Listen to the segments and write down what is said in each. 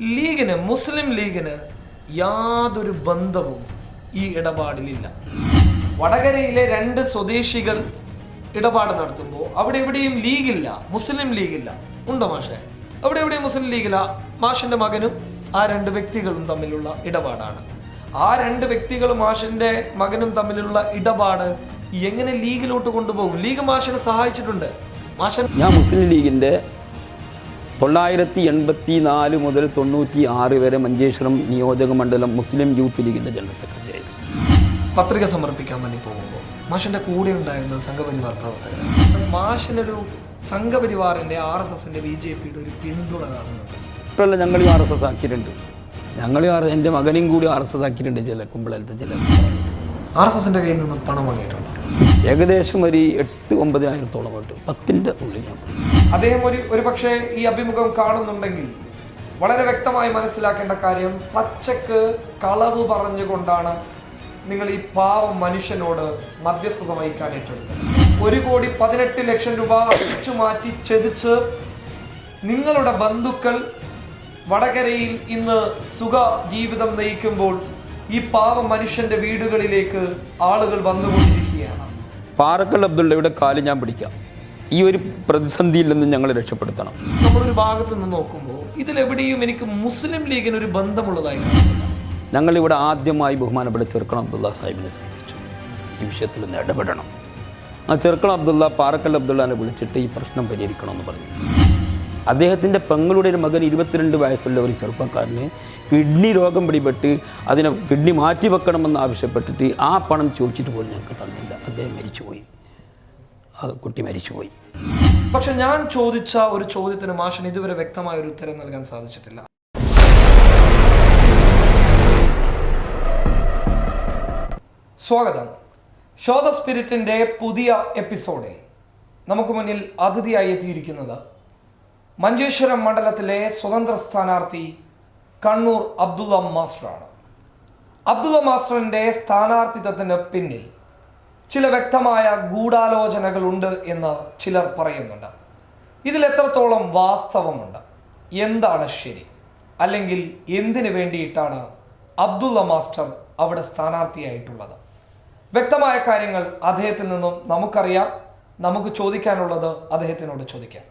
ലീഗിന് മുസ്ലിം ലീഗിന് യാതൊരു ബന്ധവും ഈ ഇടപാടിലില്ല. വടകരയിലെ രണ്ട് സ്വദേശികൾ ഇടപാട് നടത്തുമ്പോൾ അവിടെ എവിടെയും ലീഗില്ല മുസ്ലിം ലീഗില്ല. ഉണ്ടോ മാഷെ? അവിടെ എവിടെയും മുസ്ലിം ലീഗില്ല. മാഷിന്റെ മകനും ആ രണ്ട് വ്യക്തികളും തമ്മിലുള്ള ഇടപാടാണ്. ആ രണ്ട് വ്യക്തികളും മാഷിന്റെ മകനും തമ്മിലുള്ള ഇടപാട് എങ്ങനെ ലീഗിലോട്ട് കൊണ്ടുപോകും? ലീഗ് മാഷിനെ സഹായിച്ചിട്ടുണ്ട്. മാഷൻ ഞാൻ മുസ്ലിം ലീഗിന്റെ തൊള്ളായിരത്തി എൺപത്തി നാല് മുതൽ തൊണ്ണൂറ്റി ആറ് വരെ മഞ്ചേശ്വരം നിയോജക മണ്ഡലം മുസ്ലിം യൂത്ത് ലീഗിന്റെ ജനറൽ സെക്രട്ടറി ആയിരുന്നു. പത്രിക സമർപ്പിക്കാൻ വേണ്ടി പോകുമ്പോൾ മാഷിന്റെ കൂടെ ഉണ്ടായിരുന്നത് സംഘപരിവാർ പ്രവർത്തകർ മാഷിനൊരു സംഘപരിവാറിന്റെ ആർ എസ് എസിന്റെ ബി ജെ പിയുടെ ഒരു പിന്തുണ കാണുന്നുണ്ട്. ഇപ്പോഴല്ല ഞങ്ങൾ ആർ എസ് എസ് ആക്കിയിട്ടുണ്ട്. ഞങ്ങൾ എന്റെ മകനെയും കൂടി ആർ എസ് എസ് ആക്കിയിട്ടുണ്ട് ചില കുമ്പളത്തെ ചില ആർ എസ് എസിന്റെ കയ്യിൽ നിന്ന് പണം വാങ്ങിയിട്ടുണ്ട്. ഏകദേശം ഒരു എട്ട് ഒമ്പതിനായിരത്തോളം വോട്ട്. പത്തിന്റെ ഉള്ളിൽ ഞാൻ അദ്ദേഹം ഒരു ഒരു പക്ഷേ ഈ അഭിമുഖം കാണുന്നുണ്ടെങ്കിൽ വളരെ വ്യക്തമായി മനസ്സിലാക്കേണ്ട കാര്യം പച്ചക്ക് കളവ് പറഞ്ഞുകൊണ്ടാണ് നിങ്ങൾ ഈ പാവം മനുഷ്യനോട് മധ്യസ്ഥത വഹിക്കാൻ ഏറ്റെടുത്തത് ഒരു കോടി പതിനെട്ട് ലക്ഷം രൂപ അടിച്ചു മാറ്റി ചെതിച്ച് നിങ്ങളുടെ ബന്ധുക്കൾ വടകരയിൽ ഇന്ന് സുഖ ജീവിതം നയിക്കുമ്പോൾ ഈ പാവം മനുഷ്യന്റെ വീടുകളിലേക്ക് ആളുകൾ വന്നുകൊണ്ടിരിക്കുകയാണ് പാറക്കൽ അബ്ദുള്ളയുടെ കാൽ ഞാൻ പിടിക്കാം. ഈ ഒരു പ്രതിസന്ധിയിൽ നിന്ന് ഞങ്ങൾ രക്ഷപ്പെടുത്തണം. നമ്മളൊരു ഭാഗത്ത് നിന്ന് നോക്കുമ്പോൾ ഇതിലെവിടെയും എനിക്ക് മുസ്ലിം ലീഗിന് ഒരു ബന്ധമുള്ളതായി ഞങ്ങളിവിടെ ആദ്യമായി ബഹുമാനപ്പെട്ട ചെറുക്കളം അബ്ദുള്ള സാഹിബിനെ സമീപിച്ചു. ഈ വിഷയത്തിൽ ഒന്ന് ഇടപെടണം. ആ ചെറുക്കളം അബ്ദുള്ള പാറക്കൽ അബ്ദുള്ളനെ വിളിച്ചിട്ട് ഈ പ്രശ്നം പരിഹരിക്കണമെന്ന് പറഞ്ഞു. അദ്ദേഹത്തിന്റെ പെങ്ങളുടെ ഒരു മകൻ ഇരുപത്തിരണ്ട് വയസ്സുള്ള ഒരു ചെറുപ്പക്കാരന് കിഡ്നി രോഗം പിടിപെട്ട് അതിനെ കിഡ്നി മാറ്റി വെക്കണമെന്ന് ആവശ്യപ്പെട്ടിട്ട് ആ പണം ചോദിച്ചിട്ട് പോലും ഞങ്ങൾക്ക് തന്നില്ല. അദ്ദേഹം മരിച്ചുപോയി. ആ കുട്ടി മരിച്ചുപോയി. പക്ഷെ ഞാൻ ചോദിച്ച ഒരു ചോദ്യത്തിന് മാഷൻ ഇതുവരെ വ്യക്തമായ ഒരു ഉത്തരം നൽകാൻ സാധിച്ചിട്ടില്ല. സ്വാഗതം. ഷോ സ്പിരിറ്റിന്റെ പുതിയ എപ്പിസോഡിൽ നമുക്ക് മുന്നിൽ അതിഥിയായി എത്തിയിരിക്കുന്നത് മഞ്ചേശ്വരം മണ്ഡലത്തിലെ സ്വതന്ത്ര സ്ഥാനാർത്ഥി കണ്ണൂർ അബ്ദുള്ള മാസ്റ്ററാണ്. അബ്ദുള്ള മാസ്റ്ററിന്റെ സ്ഥാനാർത്ഥിത്വത്തിന് പിന്നിൽ ചില വ്യക്തമായ ഗൂഢാലോചനകളുണ്ട് എന്ന് ചിലർ പറയുന്നുണ്ട്. ഇതിൽ എത്രത്തോളം വാസ്തവമുണ്ട്? എന്താണ് ശരി? അല്ലെങ്കിൽ എന്തിനു വേണ്ടിയിട്ടാണ് അബ്ദുള്ള മാസ്റ്റർ അവിടെ സ്ഥാനാർത്ഥിയായിട്ടുള്ളത്? വ്യക്തമായ കാര്യങ്ങൾ അദ്ദേഹത്തിൽ നിന്നും നമുക്കറിയാം. നമുക്ക് ചോദിക്കാനുള്ളത് അദ്ദേഹത്തിനോട് ചോദിക്കാം.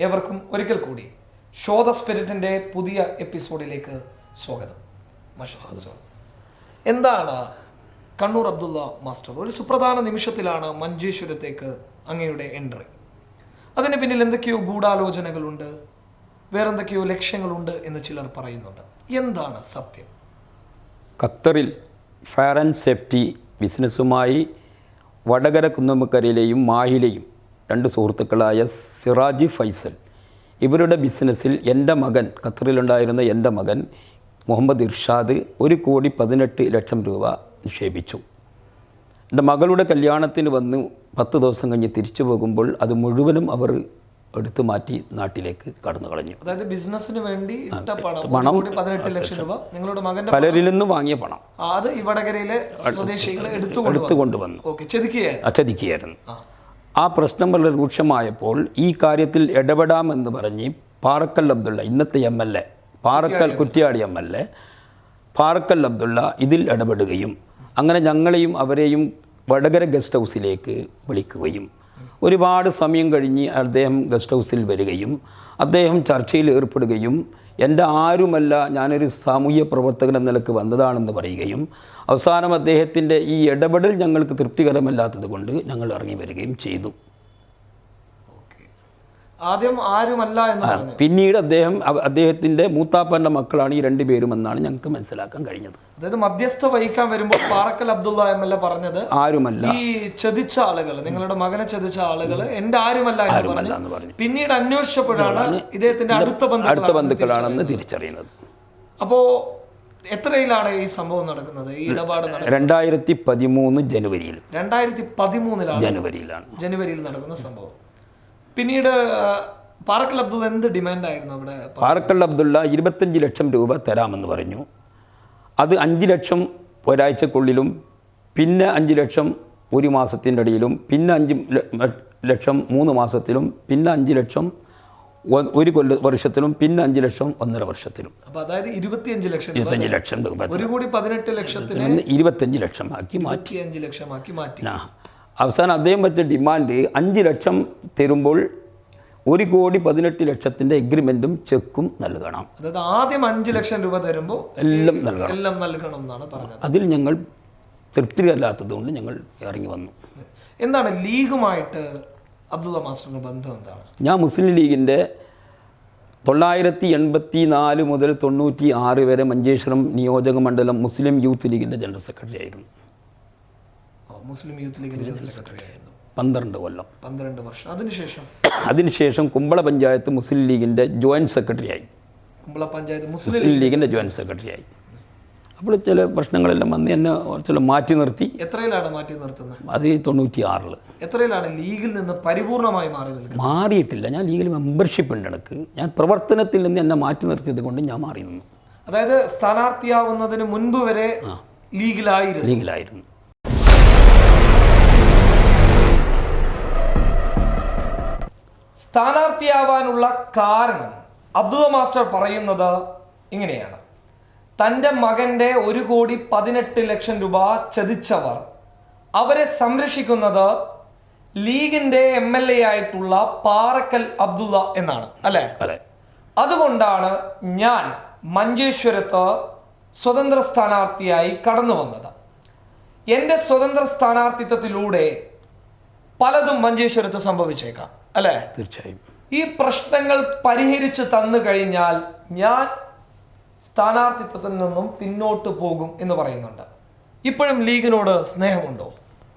എവർക്കും ഒരിക്കൽ കൂടി ഷോ ദ സ്പിരിറ്റിന്റെ പുതിയ എപ്പിസോഡിലേക്ക് സ്വാഗതം. എന്താണ് കണ്ണൂർ അബ്ദുള്ള മാസ്റ്റർ? ഒരു സുപ്രധാന നിമിഷത്തിലാണ് മഞ്ചേശ്വരത്തേക്ക് അങ്ങയുടെ എൻട്രി. അതിന് പിന്നിൽ എന്തൊക്കെയോ ഗൂഢാലോചനകളുണ്ട് വേറെന്തൊക്കെയോ ലക്ഷ്യങ്ങളുണ്ട് എന്ന് ചിലർ പറയുന്നുണ്ട്. എന്താണ് സത്യം? ഖത്തറിൽ ഫയർ ആൻഡ് സേഫ്റ്റി ബിസിനസ്സുമായി വടകര കുന്നമുക്കരയിലെയും മാഹിലെയും രണ്ട് സുഹൃത്തുക്കളായ സിറാജി ഫൈസൽ ഇവരുടെ ബിസിനസ്സിൽ എന്റെ മകൻ ഖത്തറിലുണ്ടായിരുന്ന എന്റെ മകൻ മുഹമ്മദ് ഇർഷാദ് ഒരു കോടി പതിനെട്ട് ലക്ഷം രൂപ നിക്ഷേപിച്ചു. എന്റെ മകളുടെ കല്യാണത്തിന് വന്ന് പത്ത് ദിവസം കഴിഞ്ഞ് തിരിച്ചു പോകുമ്പോൾ അത് മുഴുവനും അവർ എടുത്തു മാറ്റി നാട്ടിലേക്ക് കടന്നു കളഞ്ഞു. അതായത് ബിസിനസ്സിന് വേണ്ടി പണം പതിനെട്ട് ലക്ഷം രൂപ. നിങ്ങളുടെ മകന്റെ പലരിൽ നിന്ന് വാങ്ങിയ പണം. അത് ഇവടകരയിലെ സ്വദേശികൾ എടുത്തു എടുത്തു കൊണ്ടുവന്നു. ചെതുക്കിയായിരുന്നു. അച്ചതിക്കുകയായിരുന്നു ആ പ്രശ്നം വളരെ രൂക്ഷമായപ്പോൾ ഈ കാര്യത്തിൽ ഇടപെടാമെന്ന് പറഞ്ഞ് പാറക്കൽ അബ്ദുള്ള ഇന്നത്തെ M L A Parakkal Kuttiady M L A Parakkal Abdulla ഇതിൽ ഇടപെടുകയും അങ്ങനെ ഞങ്ങളെയും അവരെയും വടകര ഗസ്റ്റ് ഹൗസിലേക്ക് വിളിക്കുകയും ഒരുപാട് സമയം കഴിഞ്ഞ് അദ്ദേഹം ഗസ്റ്റ് ഹൗസിൽ വരികയും അദ്ദേഹം ചർച്ചയിൽ ഏർപ്പെടുകയും എന്റെ ആരുമല്ല ഞാനൊരു സാമൂഹ്യ പ്രവർത്തകൻ എന്ന നിലയ്ക്ക് വന്നതാണെന്ന് പറയുകയും അവസാനം അദ്ദേഹത്തിന്റെ ഈ ഇടപെടൽ ഞങ്ങൾക്ക് തൃപ്തികരമല്ലാത്തത് കൊണ്ട് ഞങ്ങൾ ഇറങ്ങി വരികയും ചെയ്തു. ആദ്യം ആരുമല്ല എന്ന് പറഞ്ഞു. പിന്നീട് അദ്ദേഹം അദ്ദേഹത്തിന്റെ മൂത്താപ്പന്റെ മക്കളാണ് ഈ രണ്ടുപേരും പേരുമെന്നാണ് ഞങ്ങൾക്ക് മനസ്സിലാക്കാൻ കഴിഞ്ഞത്. അതായത് മധ്യസ്ഥ വഹിക്കാൻ വരുമ്പോൾ Parakkal Abdulla M L A പറഞ്ഞത് ആരുമല്ല. ഈ ചതിച്ച ആളുകൾ നിങ്ങളുടെ മകനെ ചതിച്ച ആളുകൾ എന്റെ ആരുമല്ല എന്ന് പറഞ്ഞു പിന്നീട് അന്വേഷിച്ചപ്പോഴാണ് ഇദ്ദേഹത്തിന്റെ അടുത്ത അടുത്ത ബന്ധുക്കളാണ് ബന്ധുക്കളാണെന്ന് തിരിച്ചറിയുന്നത്. അപ്പോ എത്രയിലാണ് ഈ സംഭവം നടക്കുന്നത് ഈ ഇടപാട് രണ്ടായിരത്തി പതിമൂന്ന് ജനുവരിയിൽ. രണ്ടായിരത്തി പതിമൂന്നിലാണ് ജനുവരിയിലാണ്. ജനുവരിയിൽ നടക്കുന്ന സംഭവം. പിന്നീട് പാറക്കൽ അബ്ദുൾ എന്ത് ഡിമാൻഡായിരുന്നു അവിടെ? പാറക്കൽ അബ്ദുള്ള ഇരുപത്തഞ്ച് ലക്ഷം രൂപ തരാമെന്ന് പറഞ്ഞു. അത് അഞ്ച് ലക്ഷം ഒരാഴ്ചക്കുള്ളിലും പിന്നെ അഞ്ച് ലക്ഷം ഒരു മാസത്തിന്റെ ഇടയിലും പിന്നെ അഞ്ച് ലക്ഷം മൂന്ന് മാസത്തിലും പിന്നെ അഞ്ച് ലക്ഷം ഒരു കൊല്ല വർഷത്തിലും പിന്നെ അഞ്ച് ലക്ഷം ഒന്നര വർഷത്തിലും. അപ്പോൾ അതായത് ഇരുപത്തിയഞ്ച് ലക്ഷം രൂപ ഇരുപത്തഞ്ച് ലക്ഷം രൂപ ഒരു കോടി പതിനെട്ട് ലക്ഷത്തിന് ഇരുപത്തഞ്ച് ലക്ഷം ആക്കി മാറ്റി. അഞ്ച് ലക്ഷമാക്കി മാറ്റി. അവസാനം അദ്ദേഹം വെച്ച ഡിമാൻഡ് അഞ്ച് ലക്ഷം തരുമ്പോൾ ഒരു കോടി പതിനെട്ട് ലക്ഷത്തിന്റെ എഗ്രിമെന്റും ചെക്കും നൽകണം. അതായത് ആദ്യം അഞ്ച് ലക്ഷം രൂപ തരുമ്പോൾ എല്ലാം നൽകണം. എല്ലാം നൽകണം എന്നാണ് പറഞ്ഞത്. അതിൽ ഞങ്ങൾ തൃപ്തികരല്ലാത്തതുകൊണ്ട് ഞങ്ങൾ ഇറങ്ങി വന്നു. എന്താണ് ലീഗുമായിട്ട് അബ്ദുള്ള മാസ്റ്ററിന്റെ ബന്ധം എന്താണ്? ഞാൻ മുസ്ലിം ലീഗിന്റെ തൊള്ളായിരത്തി എൺപത്തി നാല് മുതൽ തൊണ്ണൂറ്റി ആറ് വരെ മഞ്ചേശ്വരം നിയോജക മണ്ഡലം മുസ്ലിം യൂത്ത് ലീഗിന്റെ ജനറൽ സെക്രട്ടറി ആയിരുന്നു. മുസ്ലിം യൂത്ത് ജനറൽ സെക്രട്ടറി ആയിരുന്നു. പന്ത്രണ്ട് കൊല്ലം. പന്ത്രണ്ട് വർഷം. അതിനുശേഷം? അതിനുശേഷം കുമ്പള പഞ്ചായത്ത് മുസ്ലിം ലീഗിന്റെ ജോയിന്റ് സെക്രട്ടറി ആയി കുമ്പള പഞ്ചായത്ത് മുസ്ലിം ലീഗിന്റെ ജോയിന്റ് സെക്രട്ടറി ആയി അപ്പോൾ ചില പ്രശ്നങ്ങളെല്ലാം വന്ന് എന്നെ ചില മാറ്റി നിർത്തി. എത്രയിലാണ് മാറ്റി നിർത്തുന്നത്? അത് തൊണ്ണൂറ്റി ആറിൽ എത്രയിലാണ് ലീഗിൽ നിന്ന് പരിപൂർണമായി മാറി മാറിയിട്ടില്ല. ഞാൻ ലീഗിൽ മെമ്പർഷിപ്പ് ഉണ്ട് എനിക്ക് ഞാൻ പ്രവർത്തനത്തിൽ നിന്ന് എന്നെ മാറ്റി നിർത്തിയത് കൊണ്ട് ഞാൻ മാറി നിന്നു. അതായത് സ്ഥാനാർത്ഥിയാവുന്നതിന് മുൻപ് വരെ ലീഗിലായിരുന്നു. ലീഗിലായിരുന്നു. സ്ഥാനാർത്ഥിയാവാനുള്ള കാരണം അബ്ദുള്ള മാസ്റ്റർ പറയുന്നത് ഇങ്ങനെയാണ്. തന്റെ മകന്റെ ഒരു കോടി പതിനെട്ട് ലക്ഷം രൂപ ചതിച്ചവർ അവരെ സംരക്ഷിക്കുന്നത് ലീഗിന്റെ എം എൽ എ ആയിട്ടുള്ള പാറക്കൽ അബ്ദുള്ള എന്നാണ് അല്ലെ? അതെ. അതുകൊണ്ടാണ് ഞാൻ മഞ്ചേശ്വരത്ത് സ്വതന്ത്ര സ്ഥാനാർത്ഥിയായി കടന്നു വന്നത്. എന്റെ സ്വതന്ത്ര സ്ഥാനാർത്ഥിത്വത്തിലൂടെ പലതും മഞ്ചേശ്വരത്ത് സംഭവിച്ചേക്കാം. അല്ലേ? തീർച്ചയായും. ഈ പ്രശ്നങ്ങൾ പരിഹരിച്ച് തന്നു കഴിഞ്ഞാൽ ഞാൻ സ്ഥാനാർത്ഥിത്വത്തിൽ നിന്നും പിന്നോട്ട് പോകും എന്ന് പറയുന്നുണ്ട്. ഇപ്പോഴും ലീഗിനോട് സ്നേഹമുണ്ടോ?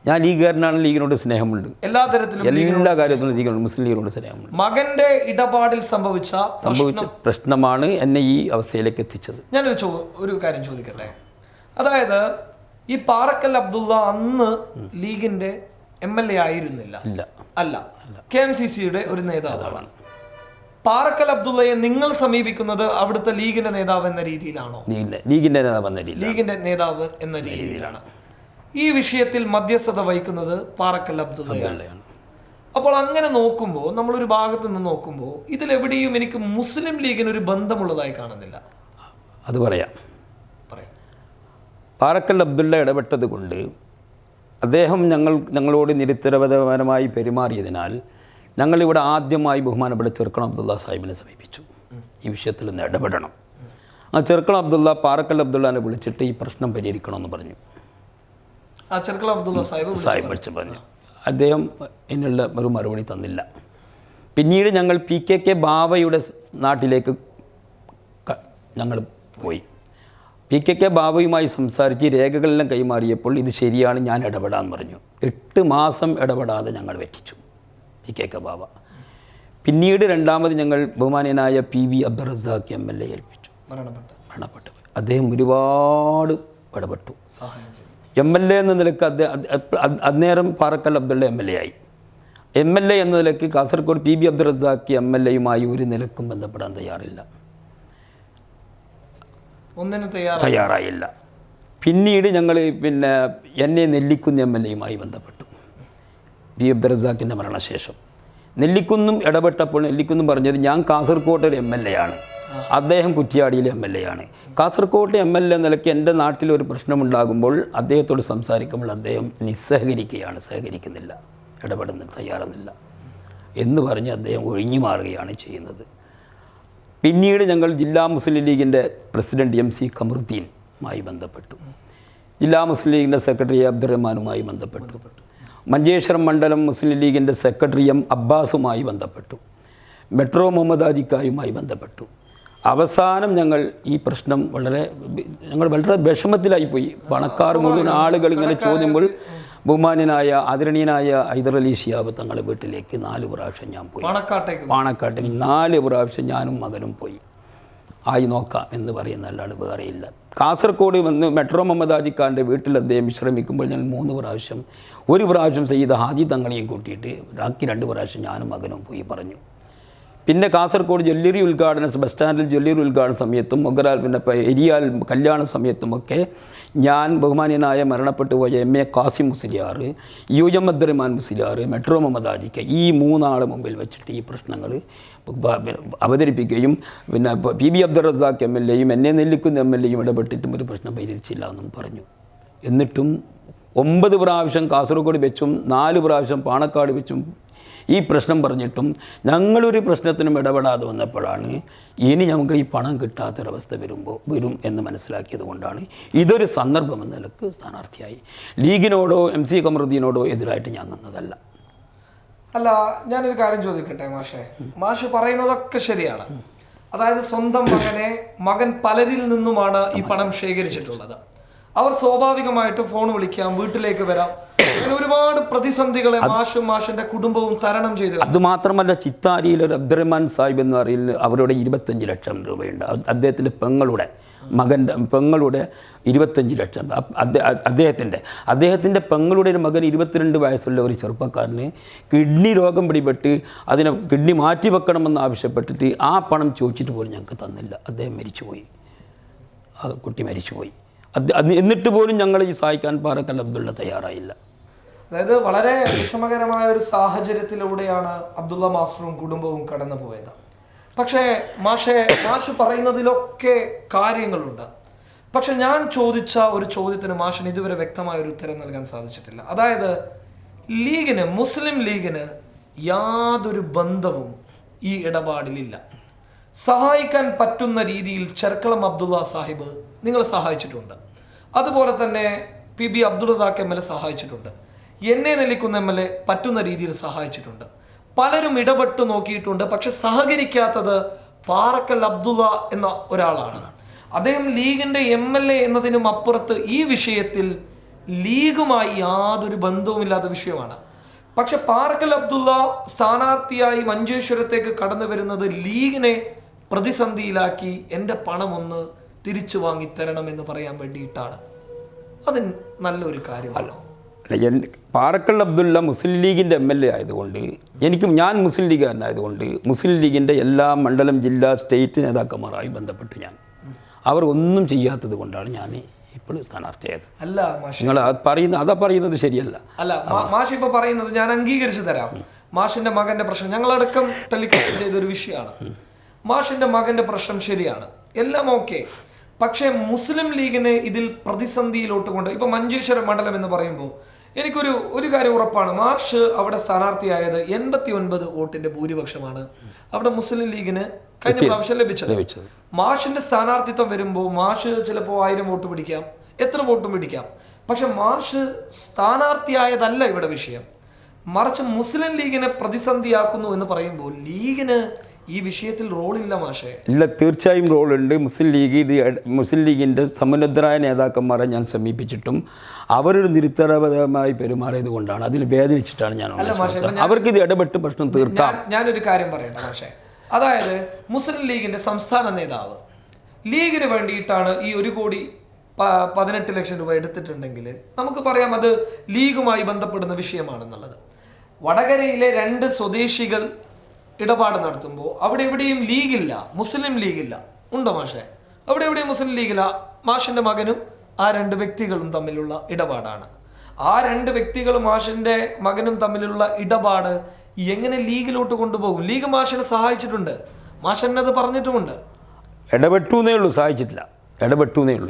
ഞാൻ ലീഗുകാരനാണ് ലീഗിനോട് സ്നേഹമുണ്ട്. എല്ലാ തരത്തിലും എല്ലാ കാര്യത്തിലും ലീഗിനോട് മുസ്ലിം ലീഗിനോട് സ്നേഹമുണ്ട്. മകന്റെ ഇടപാടിൽ സംഭവിച്ച സംഭവിച്ച പ്രശ്നമാണ് എന്നെ ഈ അവസ്ഥയിലേക്ക് എത്തിച്ചത്. ഞാനൊരു ചോ ഒരു കാര്യം ചോദിക്കട്ടെ? അതായത് ഈ പാറക്കൽ അബ്ദുള്ള അന്ന് ലീഗിന്റെ എം എൽ എ ആയിരുന്നില്ല. അല്ല. കെ എം സി സിയുടെ ഒരു നേതാവാണ്. പാറക്കൽ അബ്ദുള്ളയെ നിങ്ങൾ സമീപിക്കുന്നത് അവിടുത്തെ ലീഗിന്റെ നേതാവ് എന്ന രീതിയിലാണോ? ലീഗിന്റെ നേതാവ് രീതിയിൽ ലീഗിന്റെ നേതാവ് എന്ന രീതിയിലാണ്. ഈ വിഷയത്തിൽ മധ്യസ്ഥത വഹിക്കുന്നത് പാറക്കൽ അബ്ദുള്ളയാണ്. അപ്പോൾ അങ്ങനെ നോക്കുമ്പോൾ നമ്മളൊരു ഭാഗത്ത് നിന്ന് നോക്കുമ്പോൾ ഇതിലെവിടെയും എനിക്ക് മുസ്ലിം ലീഗിന് ഒരു ബന്ധമുള്ളതായി കാണുന്നില്ല. അത് പറയാം. പറയാം. പാറക്കൽ അബ്ദുള്ള ഇടപെട്ടത് കൊണ്ട് അദ്ദേഹം ഞങ്ങൾ ഞങ്ങളോട് നിരുത്തരവപരമായി പെരുമാറിയതിനാൽ ഞങ്ങളിവിടെ ആദ്യമായി ബഹുമാനപ്പെട്ട ചെറുക്കണം അബ്ദുള്ള സാഹിബിനെ സമീപിച്ചു. ഈ വിഷയത്തിൽ ഒന്ന് ഇടപെടണം. ആ ചെറുക്കളം അബ്ദുള്ള പാറക്കൽ അബ്ദുള്ളനെ വിളിച്ചിട്ട് ഈ പ്രശ്നം പരിഹരിക്കണമെന്ന് പറഞ്ഞു. ആ ചെറുക്കൽ അബ്ദുള്ള സാഹിബ് സാഹിബ് വിളിച്ച് പറഞ്ഞു. അദ്ദേഹം എന്നുള്ള ഒരു മറുപടി തന്നില്ല. പിന്നീട് ഞങ്ങൾ പി കെ കെ ബാവയുടെ നാട്ടിലേക്ക് ഞങ്ങൾ പോയി. പി കെ കെ ബാബുവുമായി സംസാരിച്ച് രേഖകളെല്ലാം കൈമാറിയപ്പോൾ ഇത് ശരിയാണ് ഞാൻ ഇടപെടാൻ പറഞ്ഞു. എട്ട് മാസം ഇടപെടാതെ ഞങ്ങൾ വെറ്റിച്ചു പി കെ കെ ബാബ. പിന്നീട് രണ്ടാമത് ഞങ്ങൾ ബഹുമാനീയനായ P V Abdurazak M L A ഏൽപ്പിച്ചു. മരണപ്പെട്ട. അദ്ദേഹം ഒരുപാട് ഇടപെട്ടു. എം എൽ എ എന്ന നിലയ്ക്ക് അദ്ദേഹം അന്നേരം Parakkal Abdulla M L A ആയി. എം എൽ എ എന്ന നിലയ്ക്ക് Kasaragod P B Abdurazak M L എയുമായി ഒരു നിലക്കും ബന്ധപ്പെടാൻ തയ്യാറില്ല. തയ്യാറായില്ല. പിന്നീട് ഞങ്ങൾ പിന്നെ എന്നെ നെല്ലിക്കുന്ന് എം എൽ എയുമായി ബന്ധപ്പെട്ടു. പി അബ്ദുറസാഖിന്റെ മരണശേഷം. നെല്ലിക്കുന്നും ഇടപെട്ടപ്പോൾ നെല്ലിക്കുന്നും പറഞ്ഞത് ഞാൻ കാസർഗോഡ് എം എൽ എ ആണ്. അദ്ദേഹം കുറ്റിയാടിയിലെ എം എൽ എ ആണ്. കാസർകോട്ടെ എം എൽ എ നിലയ്ക്ക് എന്റെ നാട്ടിൽ ഒരു പ്രശ്നമുണ്ടാകുമ്പോൾ അദ്ദേഹത്തോട് സംസാരിക്കുമ്പോൾ അദ്ദേഹം നിസ്സഹകരിക്കുകയാണ് സഹകരിക്കുന്നില്ല ഇടപെടുന്നില്ല തയ്യാറുന്നില്ല എന്ന് പറഞ്ഞ് അദ്ദേഹം ഒഴിഞ്ഞു മാറുകയാണ് ചെയ്യുന്നത്. പിന്നീട് ഞങ്ങൾ ജില്ലാ മുസ്ലിം ലീഗിന്റെ പ്രസിഡന്റ് എം സി കമറുദ്ദീനുമായി ബന്ധപ്പെട്ടു. ജില്ലാ മുസ്ലിം ലീഗിന്റെ സെക്രട്ടറി അബ്ദുറഹ്മാനുമായി ബന്ധപ്പെട്ടു. മഞ്ചേശ്വരം മണ്ഡലം മുസ്ലിം ലീഗിന്റെ സെക്രട്ടറി എം അബ്ബാസുമായി ബന്ധപ്പെട്ടു. മെട്രോ മുഹമ്മദ് അജിക്കായുമായി ബന്ധപ്പെട്ടു. അവസാനം ഞങ്ങൾ ഈ പ്രശ്നം വളരെ ഞങ്ങൾ വളരെ വിഷമത്തിലായിപ്പോയി പണക്കാർ മുഴുവൻ ആളുകൾ ഇങ്ങനെ ചോദ്യമ്പോൾ ബഹുമാന്യനായ ആദരണീയനായ ഹൈദർ അലി ഷിയാബ് തങ്ങളുടെ വീട്ടിലേക്ക് നാല് പ്രാവശ്യം ഞാൻ പോയി. പാണക്കാട്ടേക്ക് പാണക്കാട്ടേക്ക് നാല് പ്രാവശ്യം ഞാനും മകനും പോയി. ആയി നോക്കാം എന്ന് പറയുന്ന അല്ലാണ്ട് ഇല്ല. കാസർഗോഡ് വന്ന് മെട്രോ മുഹമ്മദ് ഹാജിഖാന്റെ വീട്ടിൽ അദ്ദേഹം വിശ്രമിക്കുമ്പോൾ ഞാൻ മൂന്ന് പ്രാവശ്യം ഒരു പ്രാവശ്യം സയ്യിദ് ഹാജി തങ്ങളെയും കൂട്ടിയിട്ട് ബാക്കി രണ്ട് പ്രാവശ്യം ഞാനും മകനും പോയി പറഞ്ഞു. പിന്നെ കാസർഗോഡ് ജ്വല്ലറി ഉദ്ഘാടന ബസ് സ്റ്റാൻഡിൽ ജ്വല്ലറി ഉദ്ഘാടന സമയത്തും മൊഗരാൽ പിന്നെ എരിയാൽ കല്യാണ സമയത്തുമൊക്കെ ഞാൻ ബഹുമാന്യനായ മരണപ്പെട്ടു പോയ M A Kasim Musliyar U M Abdurahman Musliyar metro Muhammad ആജിക്ക ഈ മൂന്നാളെ മുമ്പിൽ വെച്ചിട്ട് ഈ പ്രശ്നങ്ങൾ അവതരിപ്പിക്കുകയും പിന്നെ P B Abdul Razak M L എയും എന്നെ നെല്ലിക്കുന്ന എം എൽ എയും ഇടപെട്ടിട്ടും ഒരു പ്രശ്നം പരിഹരിച്ചില്ല എന്നും പറഞ്ഞു. എന്നിട്ടും ഒമ്പത് പ്രാവശ്യം കാസർഗോഡ് വെച്ചും നാല് പ്രാവശ്യം പാണക്കാട് വെച്ചും ഈ പ്രശ്നം പറഞ്ഞിട്ടും ഞങ്ങളൊരു പ്രശ്നത്തിനും ഇടപെടാതെ വന്നപ്പോഴാണ് ഇനി നമുക്ക് ഈ പണം കിട്ടാത്തൊരവസ്ഥ വരുമ്പോൾ വരും എന്ന് മനസ്സിലാക്കിയത് കൊണ്ടാണ് ഇതൊരു സന്ദർഭം എന്ന നിലയ്ക്ക് സ്ഥാനാർത്ഥിയായി. ലീഗിനോടോ എം സി കമറുദ്ദീനോടോ എതിരായിട്ട് ഞാൻ നിന്നതല്ല. അല്ല ഞാനൊരു കാര്യം ചോദിക്കട്ടെ മാഷെ? മാഷ് പറയുന്നതൊക്കെ ശരിയാണ്. അതായത് സ്വന്തം മകനെ മകൻ പലരിൽ നിന്നുമാണ് ഈ പണം ശേഖരിച്ചിട്ടുള്ളത്. അവർ സ്വാഭാവികമായിട്ട് ഫോൺ വിളിക്കാം വീട്ടിലേക്ക് വരാം. അങ്ങനെ ഒരുപാട് പ്രതിസന്ധികളെ മാഷും മാഷിന്റെ കുടുംബവും തരണം ചെയ്തു അതുമാത്രമല്ല ചിത്താരിയിൽ ഒരു അബ്ദുറഹ്മാൻ സാഹിബ് എന്ന് പറയുന്നത് അവരുടെ ഇരുപത്തഞ്ച് ലക്ഷം രൂപയുണ്ട്. അത് അദ്ദേഹത്തിന്റെ പെങ്ങളുടെ മകന്റെ പെങ്ങളുടെ ഇരുപത്തഞ്ച് ലക്ഷം. അദ്ദേഹത്തിന്റെ അദ്ദേഹത്തിന്റെ പെങ്ങളുടെ ഒരു മകൻ ഇരുപത്തിരണ്ട് വയസ്സുള്ള ഒരു ചെറുപ്പക്കാരന് കിഡ്നി രോഗം പിടിപെട്ട് അതിനെ കിഡ്നി മാറ്റി വെക്കണമെന്ന് ആവശ്യപ്പെട്ടിട്ട് ആ പണം ചോദിച്ചിട്ട് പോലും ഞങ്ങൾക്ക് തന്നില്ല. അദ്ദേഹം മരിച്ചുപോയി. ആ കുട്ടി മരിച്ചുപോയി. അത് അത് എന്നിട്ട് പോലും ഞങ്ങൾ ഈ സഹായിക്കാൻ പാറക്കൽ അബ്ദുള്ള തയ്യാറായില്ല. അതായത് വളരെ വിഷമകരമായ ഒരു സാഹചര്യത്തിലൂടെയാണ് അബ്ദുള്ള മാസ്റ്ററും കുടുംബവും കടന്നു പോയത് പക്ഷേ മാഷെ മാഷ് പറയുന്നതിലൊക്കെ കാര്യങ്ങളുണ്ട്. പക്ഷെ ഞാൻ ചോദിച്ച ഒരു ചോദ്യത്തിന് മാഷിന് ഇതുവരെ വ്യക്തമായ ഒരു ഉത്തരം നൽകാൻ സാധിച്ചിട്ടില്ല. അതായത് ലീഗിന് മുസ്ലിം ലീഗിന് യാതൊരു ബന്ധവും ഈ ഇടപാടിലില്ല. സഹായിക്കാൻ പറ്റുന്ന രീതിയിൽ ചെർക്കളം അബ്ദുള്ള സാഹിബ് നിങ്ങളെ സഹായിച്ചിട്ടുണ്ട്. അതുപോലെ തന്നെ P B Abdul Razak M L A സഹായിച്ചിട്ടുണ്ട്. എന്നെ നെല്ലിക്കുന്ന എം എൽ എ പറ്റുന്ന രീതിയിൽ സഹായിച്ചിട്ടുണ്ട്. പലരും ഇടപെട്ട് നോക്കിയിട്ടുണ്ട്. പക്ഷെ സഹകരിക്കാത്തത് പാറക്കൽ അബ്ദുള്ള എന്ന ഒരാളാണ്. അദ്ദേഹം ലീഗിന്റെ എം എൽ എ എന്നതിനും അപ്പുറത്ത് ഈ വിഷയത്തിൽ ലീഗുമായി യാതൊരു ബന്ധവുമില്ലാത്ത വിഷയമാണ്. പക്ഷെ പാറക്കൽ അബ്ദുള്ള സ്ഥാനാർത്ഥിയായി മഞ്ചേശ്വരത്തേക്ക് കടന്നു വരുന്നത് ലീഗിനെ പ്രതിസന്ധിയിലാക്കി എന്റെ പണം ഒന്ന് തിരിച്ചു വാങ്ങി തരണം എന്ന് പറയാൻ വേണ്ടിയിട്ടാണ്. അത് നല്ലൊരു കാര്യമല്ല അല്ല പാറക്കൽ അബ്ദുള്ള മുസ്ലിം ലീഗിന്റെ എം എൽ എ ആയതുകൊണ്ട് എനിക്കും ഞാൻ മുസ്ലിം ലീഗുകാരനായതുകൊണ്ട് മുസ്ലിം ലീഗിന്റെ എല്ലാ മണ്ഡലം ജില്ലാ സ്റ്റേറ്റ് നേതാക്കന്മാരായി ബന്ധപ്പെട്ട് ഞാൻ. അവർ ഒന്നും ചെയ്യാത്തത് കൊണ്ടാണ് ഞാൻ ഇപ്പോൾ സ്ഥാനാർത്ഥിയായത് അല്ല നിങ്ങൾ പറയുന്ന അതാ പറയുന്നത് ശരിയല്ല. അല്ല മാഷ് ഇപ്പൊ പറയുന്നത് ഞാൻ അംഗീകരിച്ചു തരാം. മാഷിന്റെ മകന്റെ പ്രശ്നം ഞങ്ങളടക്കം ടെലികാസ്റ്റ് ചെയ്തൊരു വിഷയമാണ്. മാഷിന്റെ മകന്റെ പ്രശ്നം ശരിയാണ്. എല്ലാം ഓക്കെ. പക്ഷേ മുസ്ലിം ലീഗിനെ ഇതിൽ പ്രതിസന്ധിയിലോട്ട് കൊണ്ട് ഇപ്പൊ മഞ്ചേശ്വരം മണ്ഡലം എന്ന് പറയുമ്പോൾ എനിക്കൊരു ഒരു കാര്യം ഉറപ്പാണ്. മാർഷ് അവിടെ സ്ഥാനാർത്ഥിയായത് എൺപത്തി ഒൻപത് വോട്ടിന്റെ ഭൂരിപക്ഷമാണ്. അവിടെ മുസ്ലിം ലീഗിന് കഴിഞ്ഞ പ്രാവശ്യം ലഭിച്ചത്. മാഷിന്റെ സ്ഥാനാർത്ഥിത്വം വരുമ്പോൾ മാഷ് ചിലപ്പോൾ ആയിരം വോട്ട് പിടിക്കാം. എത്ര വോട്ടും പിടിക്കാം. പക്ഷെ മാഷ് സ്ഥാനാർത്ഥിയായതല്ല ഇവിടെ വിഷയം. മറിച്ച് മുസ്ലിം ലീഗിനെ പ്രതിസന്ധിയാക്കുന്നു എന്ന് പറയുമ്പോൾ ലീഗിന് ഈ വിഷയത്തിൽ റോളില്ല മാഷേ. ഇല്ല തീർച്ചയായും റോളുണ്ട്. മുസ്ലിം ലീഗ് ഇത് മുസ്ലിം ലീഗിന്റെ സമുന്നതരായ നേതാക്കന്മാരെ ഞാൻ സമീപിച്ചിട്ടും അവരൊരു നിരുത്തരപരമായി പെരുമാറിയത് കൊണ്ടാണ്. അതിൽ വേദനിച്ചിട്ടാണ് ഞാൻ അവർക്ക് ഇത് ഇടപെട്ട് പ്രശ്നം തീർക്കാം. ഞാനൊരു കാര്യം പറയട്ടെ മാഷേ. അതായത് മുസ്ലിം ലീഗിന്റെ സംസ്ഥാന നേതാവ്. ലീഗിന് വേണ്ടിയിട്ടാണ് ഈ ഒരു കോടി പതിനെട്ട് ലക്ഷം രൂപ എടുത്തിട്ടുണ്ടെങ്കിൽ നമുക്ക് പറയാം അത് ലീഗുമായി ബന്ധപ്പെടുന്ന വിഷയമാണെന്നുള്ളത്. വടകരയിലെ രണ്ട് സ്വദേശികൾ ഇടപാട് നടത്തുമ്പോൾ അവിടെ എവിടെയും ലീഗില്ല മുസ്ലിം ലീഗില്ല ഉണ്ടോ മാഷെ? അവിടെ എവിടെയും മുസ്ലിം ലീഗില്ല മാഷിന്റെ മകനും ആ രണ്ട് വ്യക്തികളും തമ്മിലുള്ള ഇടപാടാണ്. ആ രണ്ട് വ്യക്തികളും മാഷിന്റെ മകനും തമ്മിലുള്ള ഇടപാട് എങ്ങനെ ലീഗിലോട്ട് കൊണ്ടുപോകും? ലീഗ് മാഷിനെ സഹായിച്ചിട്ടുണ്ട്. അത് പറഞ്ഞിട്ടുമുണ്ട്. ഇടപെട്ടു എന്നേ ഉള്ളൂ സഹായിച്ചിട്ടില്ല. ഇടപെട്ടു എന്നേ ഉള്ളൂ.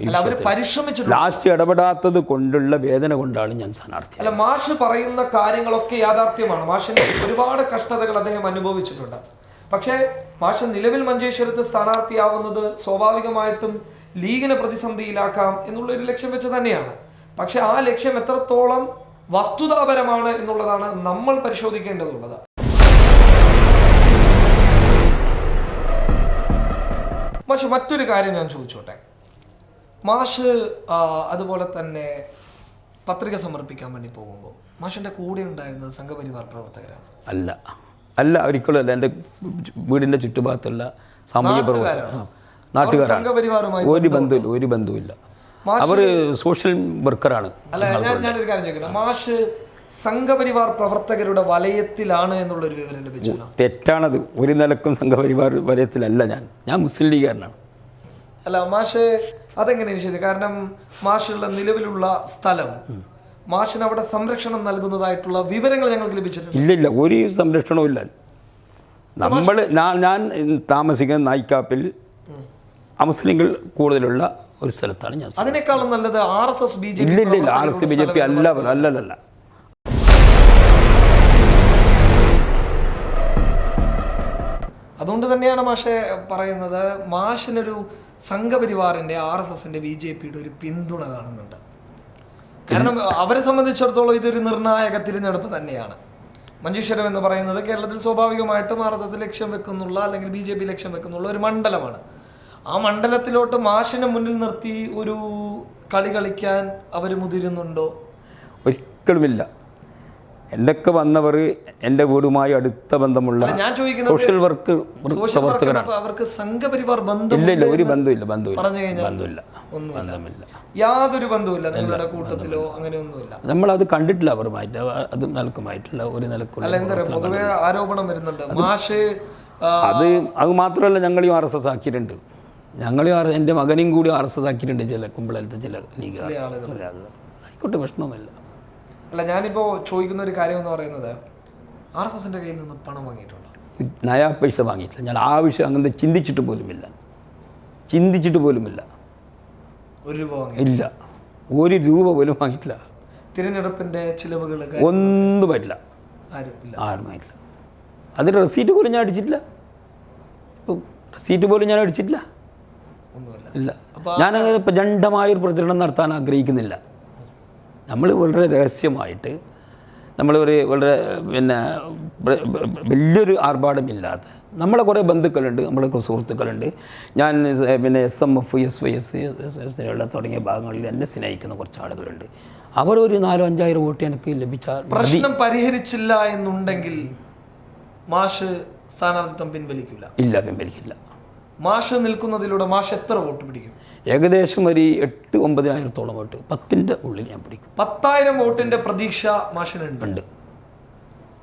ലാസ്റ്റ് ഇടപെടാത്തത് കൊണ്ടുള്ള വേദന കൊണ്ടാണ് ഞാൻ സ്ഥാനാർത്ഥി അല്ല മാഷ് പറയുന്ന കാര്യങ്ങളൊക്കെ യാഥാർത്ഥ്യമാണ്. മാഷിന്റെ ഒരുപാട് കഷ്ടതകൾ അദ്ദേഹം അനുഭവിച്ചിട്ടുണ്ട്. പക്ഷേ മാഷ് നിലവിൽ മഞ്ചേശ്വരത്ത് സ്ഥാനാർത്ഥിയാവുന്നത് സ്വാഭാവികമായിട്ടും ലീഗിനെ പ്രതിസന്ധിയിലാക്കാം എന്നുള്ള ഒരു ലക്ഷ്യം വെച്ച് തന്നെയാണ്. പക്ഷെ ആ ലക്ഷ്യം എത്രത്തോളം വസ്തുതാപരമാണ് എന്നുള്ളതാണ് നമ്മൾ പരിശോധിക്കേണ്ടതുള്ളത്. പക്ഷെ മറ്റൊരു കാര്യം ഞാൻ ചോദിച്ചോട്ടെ? മാഷ് അതുപോലെ തന്നെ പത്രിക സമർപ്പിക്കാൻ വേണ്ടി പോകുമ്പോൾ മാഷിന്റെ കൂടെ ഉണ്ടായിരുന്നത് സംഘപരിവാർ പ്രവർത്തകരാണ്. അല്ല. അല്ല ഒരിക്കലും അല്ല. എന്റെ വീടിന്റെ ചുറ്റുഭാഗത്തുള്ള സാമൂഹ്യ പ്രവർത്തകർ. നാട്ടുകാരാണ്. ഒരു ബന്ധുവില്ല ഒരു ബന്ധവുമില്ല അവർ സോഷ്യൽ വർക്കറാണ്. അല്ല ഞാൻ ഞാനൊരു കാര്യം ചോദിക്കട്ടെ. മാഷ് സംഘപരിവാർ പ്രവർത്തകരുടെ വലയത്തിലാണ് എന്നുള്ളൊരു വിവരം ലഭിച്ചു തെറ്റാണത്. ഒരു നിലക്കും സംഘപരിവാർ വലയത്തിലല്ല ഞാൻ. ഞാൻ മുസ്ലിം ലീഗുകാരനാണ്. അല്ല മാഷ് അതെങ്ങനെ നിഷേധിക്കും കാരണം മാഷുള്ള നിലവിലുള്ള സ്ഥലം മാഷിന് അവിടെ സംരക്ഷണം നൽകുന്നതായിട്ടുള്ള വിവരങ്ങൾ ഞങ്ങൾക്ക് ലഭിച്ചിട്ടുണ്ട്. ഇല്ല ഇല്ല ഒരു സംരക്ഷണവും ഇല്ല. നമ്മൾ ഞാൻ ഞാൻ താമസിക്കുന്ന നായിക്കാപ്പിൽ അമുസ്ലിങ്ങൾ കൂടുതലുള്ള ഒരു സ്ഥലത്താണ് ഞാൻ അതിനേക്കാളും നല്ലത് R S S B J P ഇല്ല ഇല്ല R S B J P അല്ല അല്ലല്ല അതുകൊണ്ട് തന്നെയാണ് മാഷെ പറയുന്നത് മാഷിനൊരു സംഘപരിവാറിന്റെ ആർ എസ് എസിന്റെ ബി ജെ പിയുടെ ഒരു പിന്തുണ കാണുന്നുണ്ട്. കാരണം അവരെ സംബന്ധിച്ചിടത്തോളം ഇതൊരു നിർണായക തിരഞ്ഞെടുപ്പ് തന്നെയാണ്. മഞ്ചേശ്വരം എന്ന് പറയുന്നത് കേരളത്തിൽ സ്വാഭാവികമായിട്ടും ആർ എസ് എസ് ലക്ഷ്യം വെക്കുന്നുള്ള അല്ലെങ്കിൽ ബി ജെ പി ലക്ഷ്യം വെക്കുന്നുള്ള ഒരു മണ്ഡലമാണ്. ആ മണ്ഡലത്തിലോട്ട് മാഷിനെ മുന്നിൽ നിർത്തി ഒരു കളി കളിക്കാൻ അവർ മുതിരുന്നുണ്ടോ? ഒരിക്കലുമില്ല. എന്തൊക്കെ വന്നവർ എന്റെ വീടുമായി അടുത്ത ബന്ധമുള്ള സോഷ്യൽ വർക്ക് പ്രവർത്തകരാണ്. അവർക്ക് സംഘപരിവാർ ബന്ധം ഇല്ല ഇല്ല ഒരു ബന്ധമില്ല ബന്ധമില്ല ബന്ധമില്ല ബന്ധമില്ല. യാതൊരു ബന്ധവുമില്ല നിങ്ങളുടെ കൂട്ടത്തിലോ അങ്ങനെയൊന്നുമില്ല അത് കണ്ടിട്ടില്ല അവരുമായിട്ട് അത് നിലക്കുമായിട്ടുള്ള ഒരു നിലക്കുള്ള പൊതുവെ ആരോപണം വരുന്നുണ്ട്? മാഷ് അത് അത് മാത്രമല്ല ഞങ്ങളെയും ആർ എസ് എസ് ആക്കിയിട്ടുണ്ട്. ഞങ്ങളെയും എന്റെ മകനെയും കൂടി ആർ എസ് എസ് ആക്കിയിട്ടുണ്ട് ചില കുമ്പളത്തെ ചില ലീഗ് ആയിക്കോട്ടെ പ്രശ്നമൊന്നുമില്ല. അല്ല ഞാനിപ്പോ ചോദിക്കുന്ന ഒരു കാര്യം എന്ന് പറയുന്നത് ആർ എസ് എസിന്റെ കയ്യിൽ നിന്ന് പണം വാങ്ങിയിട്ടുണ്ടോ? നയാ പൈസ വാങ്ങിയിട്ടില്ല. ഞാൻ ആവശ്യം അങ്ങനെ ചിന്തിച്ചിട്ട് പോലുമില്ല. ചിന്തിച്ചിട്ട് പോലുമില്ല. ഒരു രൂപ ഇല്ല. ഒരു രൂപ പോലും വാങ്ങിയിട്ടില്ല. തിരഞ്ഞെടുപ്പിന്റെ ചിലവുകൾ ഒന്നും പറ്റില്ല. ആരും വാങ്ങിയിട്ടില്ല. അതിന്റെ റെസീറ്റ് പോലും ഞാൻ അടിച്ചിട്ടില്ല. റെസീറ്റ് പോലും ഞാൻ അടിച്ചിട്ടില്ല. ഇല്ല. ഞാനങ്ങനെ പ്രചണ്ഡമായൊരു പ്രചരണം നടത്താൻ ആഗ്രഹിക്കുന്നില്ല. നമ്മൾ വളരെ രഹസ്യമായിട്ട് നമ്മൾ ഒരു വളരെ പിന്നെ വലിയൊരു ആർഭാടമില്ലാതെ നമ്മളെ കുറേ ബന്ധുക്കളുണ്ട് നമ്മളെ കുറേ സുഹൃത്തുക്കളുണ്ട്. ഞാൻ പിന്നെ S M F S Y S S തുടങ്ങിയ ഭാഗങ്ങളിൽ എന്നെ സ്നേഹിക്കുന്ന കുറച്ച് ആളുകളുണ്ട്. അവർ ഒരു നാലോ അഞ്ചായിരം വോട്ട് എനിക്ക് ലഭിച്ചാൽ പ്രശ്നം പരിഹരിച്ചില്ല എന്നുണ്ടെങ്കിൽ മാഷ് സ്ഥാനാർത്ഥിത്വം പിൻവലിക്കില്ല. ഇല്ല പിൻവലിക്കില്ല. മാഷ് നിൽക്കുന്നതിലൂടെ മാഷ് എത്ര വോട്ട് പിടിക്കും? ഏകദേശം ഒരു എട്ട് ഒമ്പതിനായിരത്തോളം വോട്ട്. പത്തിന്റെ ഉള്ളിൽ ഞാൻ പിടിക്കും. പത്തായിരം വോട്ടിന്റെ പ്രതീക്ഷ മാഷിനുണ്ട്. ഉണ്ട്.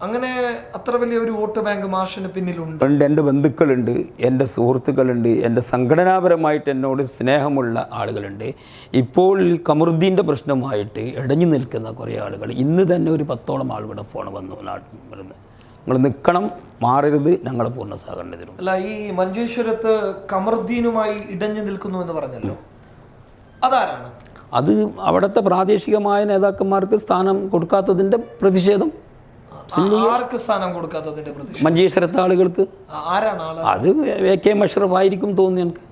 അങ്ങനെ അത്ര വലിയ ഒരു വോട്ട് ബാങ്ക് മാഷിന് പിന്നിലുണ്ട്. ഉണ്ട് എന്റെ ബന്ധുക്കളുണ്ട് എന്റെ സുഹൃത്തുക്കളുണ്ട് എന്റെ സംഘടനാപരമായിട്ട് എന്നോട് സ്നേഹമുള്ള ആളുകളുണ്ട്. ഇപ്പോൾ കമറുദ്ദീന്റെ പ്രശ്നമായിട്ട് ഇടഞ്ഞു നിൽക്കുന്ന കുറേ ആളുകൾ ഇന്ന് തന്നെ ഒരു പത്തോളം ആളുകളുടെ ഫോൺ വന്നു. നാട്ടിൽ വരുന്നത്. നിങ്ങൾ നിൽക്കണം മാറരുത് ഞങ്ങളെ പൂർണ സഹകരണം തരും അല്ല ഈ മഞ്ചേശ്വരത്ത് കമർദ്ദീനുമായി ഇടഞ്ഞു നിൽക്കുന്നു എന്ന് പറഞ്ഞല്ലോ. അതാരാണ്? അത് അവിടുത്തെ പ്രാദേശികമായ നേതാക്കന്മാർക്ക് സ്ഥാനം കൊടുക്കാത്തതിന്റെ പ്രതിഷേധം. ആർക്ക് സ്ഥാനം കൊടുക്കാത്തതിന്റെ പ്രതിഷേധം? മഞ്ചേശ്വരത്തെ ആളുകൾക്ക്. അത് എ കെ മഷറഫായിരിക്കും തോന്നുന്നു എനിക്ക്.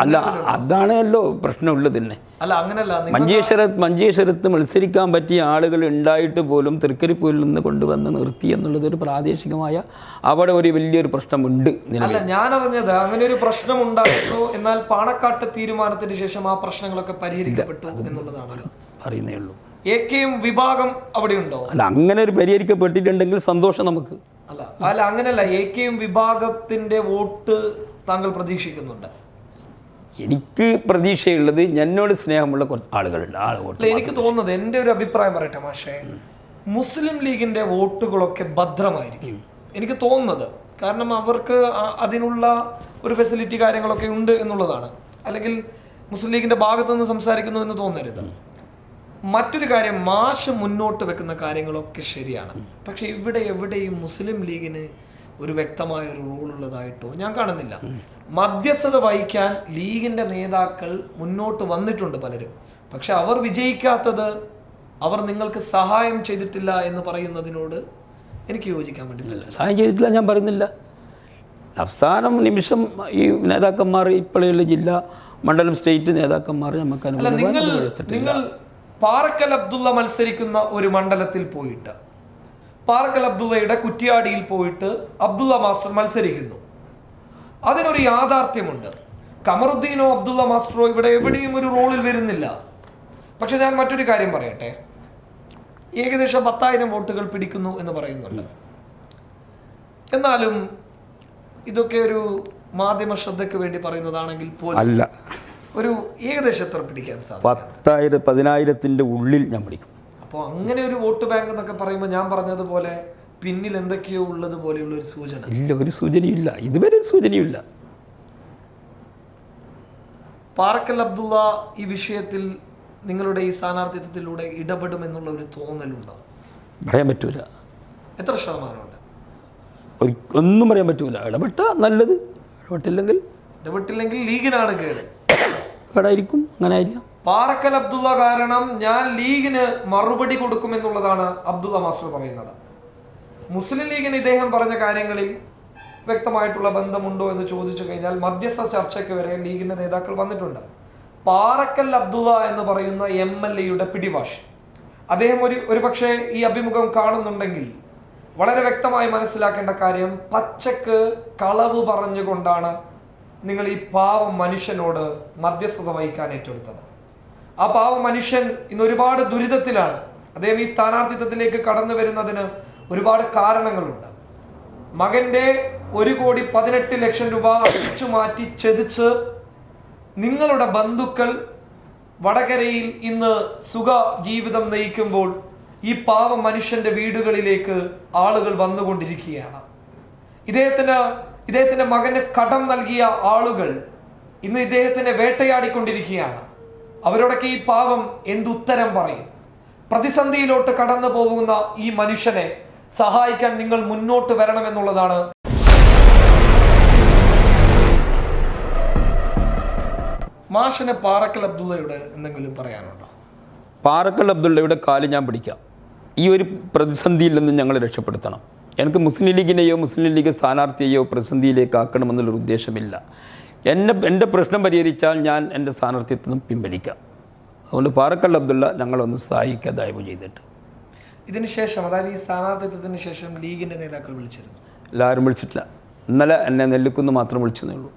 അല്ല അതാണല്ലോ പ്രശ്നമുള്ളത് തന്നെ. അല്ല അങ്ങനല്ല മഞ്ചേശ്വരത്ത് മഞ്ചേശ്വരത്ത് മത്സരിക്കാൻ പറ്റിയ ആളുകൾ ഉണ്ടായിട്ട് പോലും തൃക്കരിപ്പൂരിൽ നിന്ന് കൊണ്ടുവന്ന് നിർത്തി എന്നുള്ളത് ഒരു പ്രാദേശികമായ അവിടെ ഒരു വലിയൊരു പ്രശ്നമുണ്ട് അല്ല ഞാൻ അറിഞ്ഞത് അങ്ങനെ ഒരു പ്രശ്നം ഉണ്ടായിരുന്നു എന്നാൽ പാണക്കാട്ട് തീരുമാനത്തിന് ശേഷം ആ പ്രശ്നങ്ങളൊക്കെ പരിഹരിക്കപ്പെട്ടു എന്നുള്ളതാണ്. അറിയുന്നേ ഉള്ളൂ. എ കെയും വിഭാഗം അവിടെ ഉണ്ടോ അല്ല അങ്ങനെ ഒരു പരിഹരിക്കപ്പെട്ടിട്ടുണ്ടെങ്കിൽ സന്തോഷം നമുക്ക്. അല്ല അല്ല അങ്ങനല്ല. എ കെയും വിഭാഗത്തിന്റെ വോട്ട് താങ്കൾ പ്രതീക്ഷിക്കുന്നുണ്ട്? എനിക്ക് പ്രതീക്ഷയുള്ളത് എന്നോട് സ്നേഹമുള്ള ആളുകളുണ്ട്. ആൾ എനിക്ക് തോന്നുന്നത് എന്റെ ഒരു അഭിപ്രായം പറയട്ടെ മാഷേ. മുസ്ലിം ലീഗിന്റെ വോട്ടുകളൊക്കെ ഭദ്രമായിരിക്കും. എനിക്ക് തോന്നുന്നത്. കാരണം അവർക്ക് അതിനുള്ള ഒരു ഫെസിലിറ്റി കാര്യങ്ങളൊക്കെ ഉണ്ട് എന്നുള്ളതാണ്. അല്ലെങ്കിൽ മുസ്ലിം ലീഗിന്റെ ഭാഗത്തു നിന്ന് സംസാരിക്കുന്നു എന്ന് തോന്നരുത്. മറ്റൊരു കാര്യം മാഷ് മുന്നോട്ട് വെക്കുന്ന കാര്യങ്ങളൊക്കെ ശരിയാണ്. പക്ഷെ ഇവിടെ എവിടെയും മുസ്ലിം ലീഗിന് ഒരു വ്യക്തമായ ഒരു റോൾ ഉള്ളതായിട്ടോ ഞാൻ കാണുന്നില്ല. മധ്യസ്ഥത വഹിക്കാൻ ലീഗിന്റെ നേതാക്കൾ മുന്നോട്ട് വന്നിട്ടുണ്ട് പലരും. പക്ഷെ അവർ വിജയിക്കാത്തത് അവർ നിങ്ങൾക്ക് സഹായം ചെയ്തിട്ടില്ല എന്ന് പറയുന്നതിനോട് എനിക്ക് യോജിക്കാൻ പറ്റുന്നില്ല പറ്റില്ല സഹായം ചെയ്തിട്ടില്ല ഞാൻ പറയുന്നില്ല. അവസാനം നിമിഷം ഈ നേതാക്കന്മാർ ഇപ്പോഴുള്ള ജില്ല മണ്ഡലം സ്റ്റേറ്റ് നേതാക്കന്മാർ നമുക്ക്. നിങ്ങൾ പാറക്കൽ അബ്ദുള്ള മത്സരിക്കുന്ന ഒരു മണ്ഡലത്തിൽ പോയിട്ട് പാറക്കൽ അബ്ദുള്ളയുടെ കുറ്റിയാടിയിൽ പോയിട്ട് അബ്ദുള്ള മാസ്റ്റർ മത്സരിക്കുന്നു. അതിനൊരു യാഥാർത്ഥ്യമുണ്ട്. കമറുദ്ദീനോ അബ്ദുള്ള മാസ്റ്ററോ ഇവിടെ എവിടെയും ഒരു റോളിൽ വരുന്നില്ല. പക്ഷെ ഞാൻ മറ്റൊരു കാര്യം പറയട്ടെ. ഏകദേശം പത്തായിരം വോട്ടുകൾ പിടിക്കുന്നു എന്ന് പറയുന്നുണ്ട്. എന്നാലും ഇതൊക്കെ ഒരു മാധ്യമ ശ്രദ്ധയ്ക്ക് വേണ്ടി പറയുന്നതാണെങ്കിൽ പോലും അല്ല. ഒരു ഏകദേശം എത്ര പിടിക്കാൻ സാധിക്കും? പത്തായിരം പതിനായിരത്തിന്റെ ഉള്ളിൽ ഞാൻ പിടിക്കും. അപ്പോൾ അങ്ങനെ ഒരു വോട്ട് ബാങ്ക് എന്നൊക്കെ പറയുമ്പോൾ ഞാൻ പറഞ്ഞതുപോലെ പിന്നിൽ എന്തൊക്കെയോ ഉള്ളത് പോലെയുള്ള ഒരു സൂചന. ഇല്ല ഒരു സൂചനയില്ല ഇതുവരെ ഒരു സൂചനയില്ല പാറക്കൽ അബ്ദുള്ള ഈ വിഷയത്തിൽ നിങ്ങളുടെ ഈ സ്ഥാനാർത്ഥിത്വത്തിലൂടെ ഇടപെടുമെന്നുള്ള ഒരു തോന്നലുണ്ടോ? പറയാൻ പറ്റൂല. എത്ര ശതമാനമുണ്ട്? ഒന്നും പറയാൻ പറ്റൂല. ഇടപെട്ട നല്ലത്. ഇടപെട്ടില്ലെങ്കിൽ ഇടപെട്ടില്ലെങ്കിൽ ലീഗിനാണ് കേട്. കേടായിരിക്കും. അങ്ങനെ ആയിരിക്കാം പാറക്കൽ അബ്ദുള്ള കാരണം ഞാൻ ലീഗിന് മറുപടി കൊടുക്കുമെന്നുള്ളതാണ് അബ്ദുള്ള മാസ്റ്റർ പറയുന്നത്. മുസ്ലിം ലീഗിന് ഇദ്ദേഹം പറഞ്ഞ കാര്യങ്ങളിൽ വ്യക്തമായിട്ടുള്ള ബന്ധമുണ്ടോ എന്ന് ചോദിച്ചു കഴിഞ്ഞാൽ മധ്യസ്ഥ ചർച്ചയ്ക്ക് വരെ ലീഗിന്റെ നേതാക്കൾ വന്നിട്ടുണ്ട്. പാറക്കൽ അബ്ദുള്ള എന്ന് പറയുന്ന എം എൽ എയുടെ പിടിവാശി. അദ്ദേഹം ഒരു ഒരു പക്ഷേ ഈ അഭിമുഖം കാണുന്നുണ്ടെങ്കിൽ വളരെ വ്യക്തമായി മനസ്സിലാക്കേണ്ട കാര്യം പച്ചക്ക് കളവ് പറഞ്ഞുകൊണ്ടാണ് നിങ്ങൾ ഈ പാവം മനുഷ്യനോട് മധ്യസ്ഥത വഹിക്കാൻ ഏറ്റെടുത്തത്. ആ പാവ മനുഷ്യൻ ഇന്ന് ഒരുപാട് ദുരിതത്തിലാണ്. അദ്ദേഹം ഈ സ്ഥാനാർത്ഥിത്വത്തിലേക്ക് കടന്നു വരുന്നതിന് ഒരുപാട് കാരണങ്ങളുണ്ട്. മകന്റെ ഒരു കോടി പതിനെട്ട് ലക്ഷം രൂപ അടിച്ചു മാറ്റി ചെതിച്ച് നിങ്ങളുടെ ബന്ധുക്കൾ വടകരയിൽ ഇന്ന് സുഖ ജീവിതം നയിക്കുമ്പോൾ ഈ പാവ മനുഷ്യന്റെ വീടുകളിലേക്ക് ആളുകൾ വന്നുകൊണ്ടിരിക്കുകയാണ്. ഇദ്ദേഹത്തിന് ഇദ്ദേഹത്തിന്റെ മകന് കടം നൽകിയ ആളുകൾ ഇന്ന് ഇദ്ദേഹത്തിനെ വേട്ടയാടിക്കൊണ്ടിരിക്കുകയാണ്. അവരോടൊക്കെ ഈ പാവം എന്തുത്തരം പറയും? പ്രതിസന്ധിയിലോട്ട് കടന്നു പോകുന്ന ഈ മനുഷ്യനെ സഹായിക്കാൻ നിങ്ങൾ മുന്നോട്ട് വരണമെന്നുള്ളതാണ് മാഷിന് പാറക്കൽ അബ്ദുള്ളയുടെ എന്തെങ്കിലും പറയാനുണ്ടോ? പാറക്കൽ അബ്ദുള്ളയുടെ കാൽ ഞാൻ പിടിക്കാം. ഈ ഒരു പ്രതിസന്ധിയിൽ നിന്ന് ഞങ്ങൾ രക്ഷപ്പെടുത്തണം. എനിക്ക് മുസ്ലിം ലീഗിനെയോ മുസ്ലിം ലീഗ് സ്ഥാനാർത്ഥിയെയോ പ്രതിസന്ധിയിലേക്ക് ആക്കണമെന്നുള്ളൊരു ഉദ്ദേശമില്ല. എന്നെ എന്റെ പ്രശ്നം പരിഹരിച്ചാൽ ഞാൻ എന്റെ സ്ഥാനാർത്ഥിത്വം പിൻവലിക്കാം. അതുകൊണ്ട് പാറക്കൽ അബ്ദുള്ള ഞങ്ങളൊന്ന് സഹായിക്കുക ദയവ് ചെയ്തിട്ട്. ഇതിന് ശേഷം അതായത് ഈ സ്ഥാനാർത്ഥിത്വത്തിന് ശേഷം ലീഗിന്റെ നേതാക്കൾ വിളിച്ചിരുന്നു? എല്ലാവരും വിളിച്ചിട്ടില്ല. ഇന്നലെ എന്നെ നെല്ലിക്കുന്ന് മാത്രം വിളിച്ചതേ ഉള്ളൂ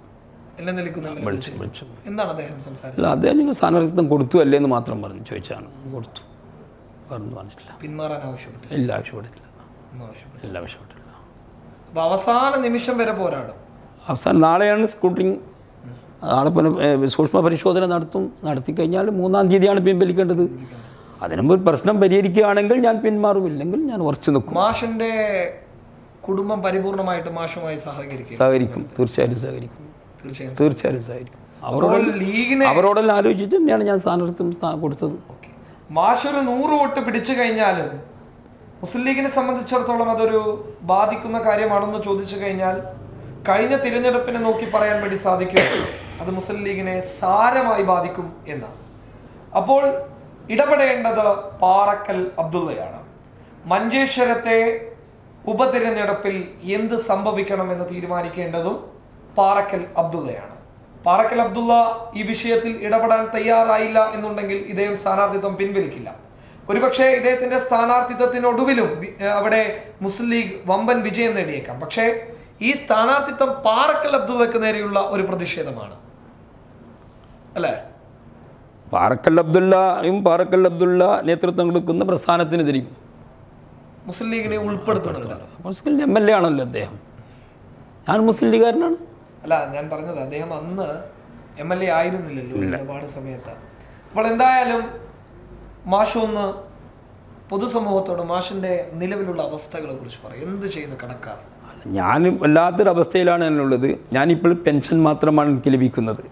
എന്നെ നിൽക്കുന്ന വിളിച്ചു. വിളിച്ചു എന്താണ് അദ്ദേഹം സംസാരിച്ചത്? അദ്ദേഹം നിങ്ങൾ സ്ഥാനാർത്ഥിത്വം കൊടുത്തു അല്ലേ എന്ന് മാത്രം പറഞ്ഞു ചോദിച്ചാണ്. കൊടുത്തു. പറഞ്ഞു പറഞ്ഞിട്ടില്ല പിന്മാറാൻ ആവശ്യപ്പെട്ടില്ല. ഇല്ല ആവശ്യപ്പെട്ടില്ല. ഇല്ല ആവശ്യപ്പെട്ടില്ല അവസാന നിമിഷം വരെ പോരാടും. അവസാനം നാളെയാണ് സ്കൂട്ടിങ് നാളെ പിന്നെ സൂക്ഷ്മ പരിശോധന നടത്തും. നടത്തി കഴിഞ്ഞാൽ മൂന്നാം തീയതിയാണ് പിൻവലിക്കേണ്ടത്. അതിനുമ്പ് പ്രശ്നം പരിഹരിക്കുകയാണെങ്കിൽ ഞാൻ പിന്മാറും. ഇല്ലെങ്കിൽ ഞാൻ ഉറച്ചു നിൽക്കും. മാഷിന്റെ കുടുംബം പരിപൂർണമായിട്ട് മാഷുമായി സഹകരിക്കും. സഹകരിക്കും. തീർച്ചയായും സഹകരിക്കും. തീർച്ചയായും സഹകരിക്കും. അവരോട് ലീഗിനെ അവരോടെല്ലാം ആലോചിച്ചിട്ട് തന്നെയാണ് ഞാൻ സ്ഥാനാർത്ഥിത്വം സ്ഥാ- കൊടുത്തത്. ഓക്കേ. മാഷ് ഒരു നൂറ് വോട്ട് പിടിച്ചു കഴിഞ്ഞാൽ മുസ്ലിം ലീഗിനെ സംബന്ധിച്ചിടത്തോളം അതൊരു ബാധിക്കുന്ന കാര്യമാണെന്ന് ചോദിച്ചു കഴിഞ്ഞാൽ കഴിഞ്ഞ തിരഞ്ഞെടുപ്പിനെ നോക്കി പറയാൻ വേണ്ടി സാധിക്കും. അത് മുസ്ലിം ലീഗിനെ സാരമായി ബാധിക്കും എന്നാണ്. അപ്പോൾ ഇടപെടേണ്ടത് പാറക്കൽ അബ്ദുള്ളയാണ്. മഞ്ചേശ്വരത്തെ ഉപതിരഞ്ഞെടുപ്പിൽ എന്ത് സംഭവിക്കണമെന്ന് തീരുമാനിക്കേണ്ടതും പാറക്കൽ അബ്ദുള്ളയാണ്. പാറക്കൽ അബ്ദുള്ള ഈ വിഷയത്തിൽ ഇടപെടാൻ തയ്യാറായില്ല എന്നുണ്ടെങ്കിൽ ഇദ്ദേഹം സ്ഥാനാർത്ഥിത്വം പിൻവലിക്കില്ല. ഒരുപക്ഷെ ഇദ്ദേഹത്തിന്റെ സ്ഥാനാർത്ഥിത്വത്തിനൊടുവിലും അവിടെ മുസ്ലിം ലീഗ് വമ്പൻ വിജയം നേടിയേക്കാം. പക്ഷേ ഈ സ്ഥാനാർത്ഥിത്വം പാറക്കൽ അബ്ദുള്ളക്ക് നേരെയുള്ള ഒരു പ്രതിഷേധമാണ്. അല്ലേ? പാറക്കൽ അബ്ദുള്ളയും പാറക്കൽ അബ്ദുള്ള നേതൃത്വം കൊടുക്കുന്ന പ്രസ്ഥാനത്തിനെതിരെയും. മുസ്ലിം ലീഗിനെ ഉൾപ്പെടുത്തുന്നുണ്ട്. മുസ്ലിം എം എൽ എ ആണല്ലോ അദ്ദേഹം. ഞാൻ മുസ്ലിം ലീഗുകാരനാണ്. അല്ല ഞാൻ പറഞ്ഞത് അദ്ദേഹം അന്ന് എം എൽ എ ആയിരുന്നില്ലല്ലോ ഒരുപാട് സമയത്ത്. അപ്പോൾ എന്തായാലും മാഷ് ഒന്ന് പൊതുസമൂഹത്തോട് മാഷിന്റെ നിലവിലുള്ള അവസ്ഥകളെ കുറിച്ച് പറയും. എന്ത് ചെയ്യുന്ന കണക്കാർ? ഞാൻ വല്ലാത്തൊരവസ്ഥയിലാണ് എന്നുള്ളത് ഞാനിപ്പോൾ പെൻഷൻ മാത്രമാണ് എനിക്ക് ലഭിക്കുന്നത്.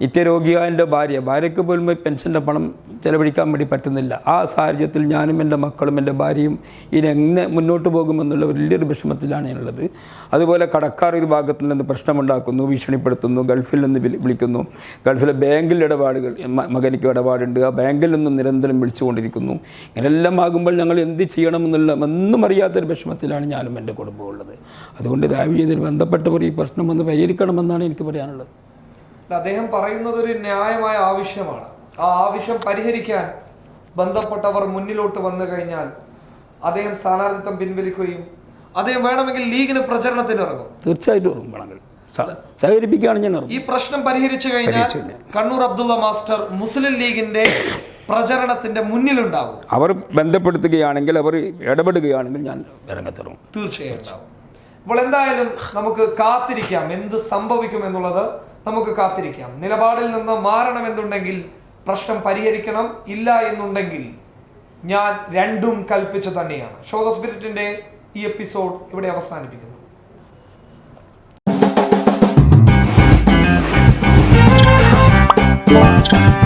നിത്യരോഗിയായ ഭാര്യ ഭാര്യയ്ക്ക് പോലും പെൻഷന്റെ പണം ചെലവഴിക്കാൻ വേണ്ടി പറ്റുന്നില്ല. ആ സാഹചര്യത്തിൽ ഞാനും എന്റെ മക്കളും എന്റെ ഭാര്യയും ഇനി എങ്ങനെ മുന്നോട്ട് പോകുമെന്നുള്ള വലിയൊരു വിഷമത്തിലാണ് ഞാനുള്ളത്. അതുപോലെ കടക്കാർ ഒരു ഭാഗത്തിൽ നിന്ന് പ്രശ്നമുണ്ടാക്കുന്നു ഭീഷണിപ്പെടുത്തുന്നു ഗൾഫിൽ നിന്ന് വിളിക്കുന്നു. ഗൾഫിലെ ബാങ്കിൽ ഇടപാടുകൾ മകനിക്ക് ഇടപാടുണ്ട്. ആ ബാങ്കിൽ നിന്നും നിരന്തരം വിളിച്ചുകൊണ്ടിരിക്കുന്നു. ഇങ്ങനെല്ലാം ആകുമ്പോൾ ഞങ്ങൾ എന്ത് ചെയ്യണമെന്നുള്ള ഒന്നും അറിയാത്തൊരു വിഷമത്തിലാണ് ഞാനും എന്റെ കുടുംബമുള്ളത് അതുകൊണ്ട് ദയവ് ചെയ്ത് ബന്ധപ്പെട്ടവർ ഈ പ്രശ്നം ഒന്ന് പരിഹരിക്കണമെന്നാണ് എനിക്ക് പറയാനുള്ളത്. അദ്ദേഹം പറയുന്നത് ഒരു ന്യായമായ ആവശ്യമാണ്. ആ ആവശ്യം പരിഹരിക്കാൻ ബന്ധപ്പെട്ടവർ മുന്നിലോട്ട് വന്നു കഴിഞ്ഞാൽ അദ്ദേഹം സ്ഥാനാർത്ഥിത്വം പിൻവലിക്കുകയും അദ്ദേഹം വേണമെങ്കിൽ ലീഗിന് പ്രചരണത്തിന് ഇറങ്ങും തീർച്ചയായിട്ടും വേണമെങ്കിൽ. സഹകരിപ്പിക്കുകയാണ് ഞാൻ ഈ പ്രശ്നം പരിഹരിച്ചു കഴിഞ്ഞാൽ കണ്ണൂർ അബ്ദുള്ള മാസ്റ്റർ മുസ്ലിം ലീഗിന്റെ പ്രചരണത്തിന്റെ മുന്നിലുണ്ടാവും. അവർ ബന്ധപ്പെടുത്തുകയാണെങ്കിൽ അവർ ഇടപെടുകയാണെങ്കിൽ ഞാൻ ഇറങ്ങത്തിറങ്ങും തീർച്ചയായും ഉണ്ടാവും. അപ്പോൾ എന്തായാലും നമുക്ക് കാത്തിരിക്കാം. എന്ത് സംഭവിക്കും എന്നുള്ളത് നമുക്ക് കാത്തിരിക്കാം. നിലപാടിൽ നിന്ന് മാറണമെന്നുണ്ടെങ്കിൽ പ്രശ്നം പരിഹരിക്കണം. ഇല്ല എന്നുണ്ടെങ്കിൽ ഞാൻ രണ്ടും കൽപ്പിച്ചു തന്നെയാണ്. ഷോ സ്പിരിറ്റിന്റെ ഈ എപ്പിസോഡ് ഇവിടെ അവസാനിപ്പിക്കുന്നു. Thank